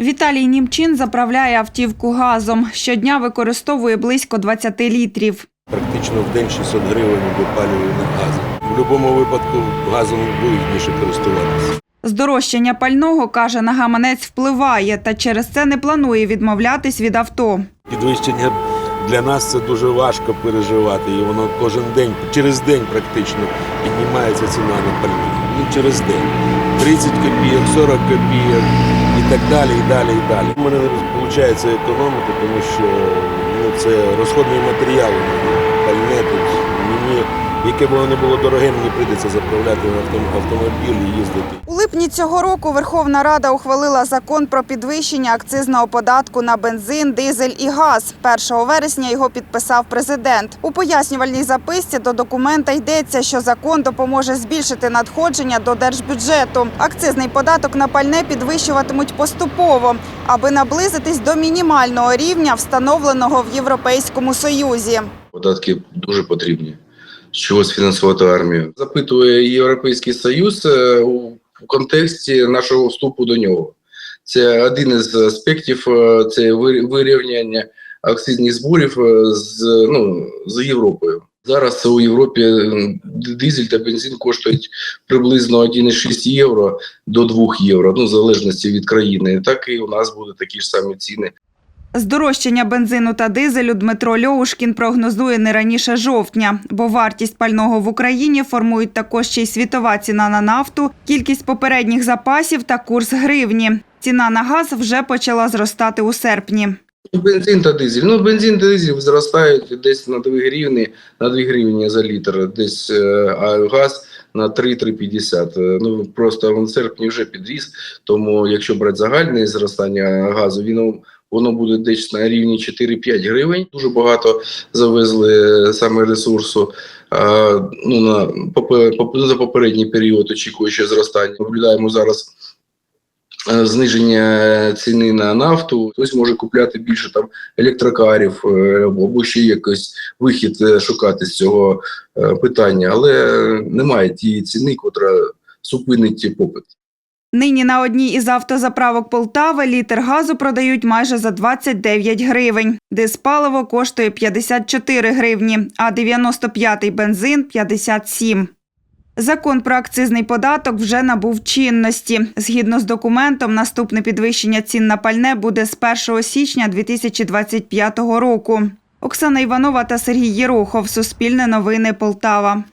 Віталій Німчин заправляє автівку газом. Щодня використовує близько 20 літрів. Практично в день 600 гривень випалюю на газ. В будь-якому випадку газом вигідніше користуватися. Здорожчання пального, каже, на гаманець впливає, та через це не планує відмовлятись від авто. Підвищення для нас це дуже важко переживати, і воно кожен день, через день практично піднімається ціна на пальне. Ну, через день. 30 копійок, 40 копійок і так далі, і далі, і далі. У мене не виходить економити, тому що ну, це розходний матеріал. Пальне тут мені, яке б воно не було дороге, мені прийдеться заправляти на автомобіль і їздити. У липні цього року Верховна Рада ухвалила закон про підвищення акцизного податку на бензин, дизель і газ. 1 вересня його підписав президент. У пояснювальній записці до документа йдеться, що закон допоможе збільшити надходження до держбюджету. Акцизний податок на пальне підвищуватимуть поступово, аби наблизитись до мінімального рівня, встановленого в Європейському Союзі. Податки дуже потрібні. Чогось фінансувати армію. Запитує Європейський Союз е, у контексті нашого вступу до нього. Це один із аспектів е, це вирівняння акцизних зборів е, з, ну, з Європою. Зараз у Європі дизель та бензин коштують приблизно 1,6 євро до 2 євро, ну в залежності від країни. Так і у нас будуть такі ж самі ціни. Здорожчання бензину та дизелю Дмитро Льовушкін прогнозує не раніше жовтня, бо вартість пального в Україні формують також ще й світова ціна на нафту, кількість попередніх запасів та курс гривні. Ціна на газ вже почала зростати у серпні. Бензин та дизель. Ну, бензин та дизель зростають десь на 2 гривні, на 2 гривні за літр, десь, е, а газ на 3-3,50. Е, Ну, просто в серпні вже підріс, тому якщо брати загальне зростання газу, він, воно буде десь на рівні 4-5 гривень. Дуже багато завезли саме ресурсу. А, ну, на, за попередній період очікує ще зростання. Наблюдаємо зараз е, зниження ціни на нафту. Хтось може купляти більше там електрокарів е, або ще якийсь вихід е, шукати з цього е, питання, але немає тієї ціни, котра зупинить попит. Нині на одній із автозаправок Полтави літр газу продають майже за 29 гривень. Диспаливо коштує 54 гривні, а 95-й бензин – 57. Закон про акцизний податок вже набув чинності. Згідно з документом, наступне підвищення цін на пальне буде з 1 січня 2025 року. Оксана Іванова та Сергій Єрохов. Суспільне новини Полтава.